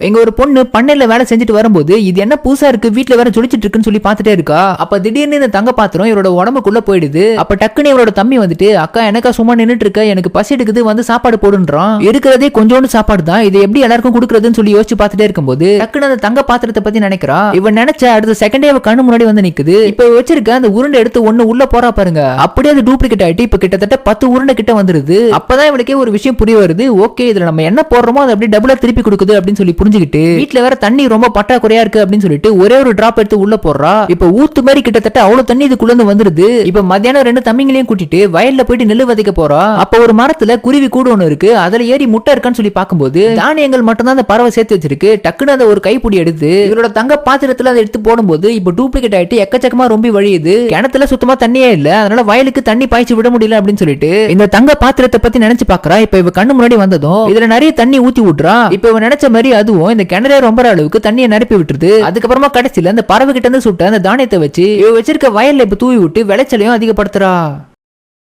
எங்க ஒரு பொண்ணு பண்ணையில வேலை செஞ்சுட்டு வரும்போது இது என்ன புதுசா இருக்கு? வீட்டுல வேற ஜொலிச்சிட்டு இருக்குன்னு சொல்லி பார்த்துட்டே இருக்கா? அப்ப திடீர்னு இந்த தங்க பாத்திரம் இவரோட உடம்புக்குள்ள போயிடுது. அப்ப டக்குன்னு இவரோட தம்பி வந்துட்டு அக்கா எனக்கா சும்மா நின்றுட்டு இருக்க எனக்கு பசி எடுக்குது வந்து சாப்பாடு போடுன்றான். இருக்கிறதே கொஞ்சோண்டு சாப்பாடு தான். இதை எப்படி எல்லாருக்கும் கொடுக்கறதுன்னு சொல்லி யோசிச்சு பார்த்துட்டே இருக்கும்போது டக்குன்னு அந்த தங்க பாத்திரத்தை பத்தி நினைக்கிறா. இவன் நினைச்ச அடுத்த செகண்டே அவ கண்ணு முன்னாடி வந்து நிக்குது. இப்ப வச்சிருக்க அந்த உருண்டை எடுத்து ஒண்ணு உள்ள போறா பாருங்க. அப்படியே அது டூப்ளிகேட் ஆயிட்டு இப்ப கிட்டத்தட்ட பத்து உருண்டை கிட்ட வந்துருது. அப்பதான் இவளுக்கே ஒரு விஷயம் புரிய வருது. ஓகே இதுல நம்ம என்ன போடுறோமோ அதை அப்படியே டபுளா திருப்பி கொடுக்குது அப்படின்னு சொல்லி புரிஞ்சுக்கிட்டு வீட்டுல வேற தண்ணி ரொம்ப பட்டாக்குறையா இருக்கு அப்படின்னு சொல்லிட்டு ஒரே ஒரு டிராப் எடுத்து உள்ள போடுறா. இப்ப ஊத்து மாதிரி கிட்டத்தட்ட அவ்வளவு தண்ணி இதுக்குள்ள இருந்து வந்துருது. இப்ப மத்தியானம் ரெண்டு தம்பிங்களையும் கூட்டிட்டு வயல்ல போயிட்டு நெல் விதைக்க போறா. அப்ப ஒரு மரத்துல குருவி கூடு ஒண்ணு இருக்கு. அதுல ஏறி முட்டை இருக்கான்னு சொல்லி பார்க்கும்போது தானியங்கள் மட்டும் தான் அந்த பறவை சேர்த்து வச்சிருக்கு. டக்குன்னு அந்த ஒரு கைப்பிடி எடுத்து இவரோட தங்க பாத்திரத்துல அதை எடுத்து போடும்போது இப்ப டூப்ளிகேட் ஆயிட்டு எக்கச்சக்கமா ரொம்ப வழியுது. கிணத்துல சுத்தமா தண்ணியே இல்ல. அதனால வயலுக்கு தண்ணி பாய்ச்சி விட முடியல அப்படின்னு சொல்லிட்டு இந்த தங்க பாத்திரத்தை பத்தி நினைச்சு பாக்குறா இப்ப இவ கண்ணு முன்னாடி வந்ததும் இதுல நிறைய தண்ணி ஊத்தி விட்டுறா இப்ப இவ நினைச்ச மாதிரி அது அதுவும் இந்த கிணறே ரொம்ப அளவுக்கு தண்ணியை நிரப்பி விட்டுருது. அதுக்கப்புறமா கடைசியில அந்த பறவை கிட்ட இருந்து சுட்ட அந்த தானியத்தை வச்சு இவ வச்சிருக்க வயல்ல இப்ப தூவி விட்டு விளைச்சலையும் அதிகப்படுத்துறா.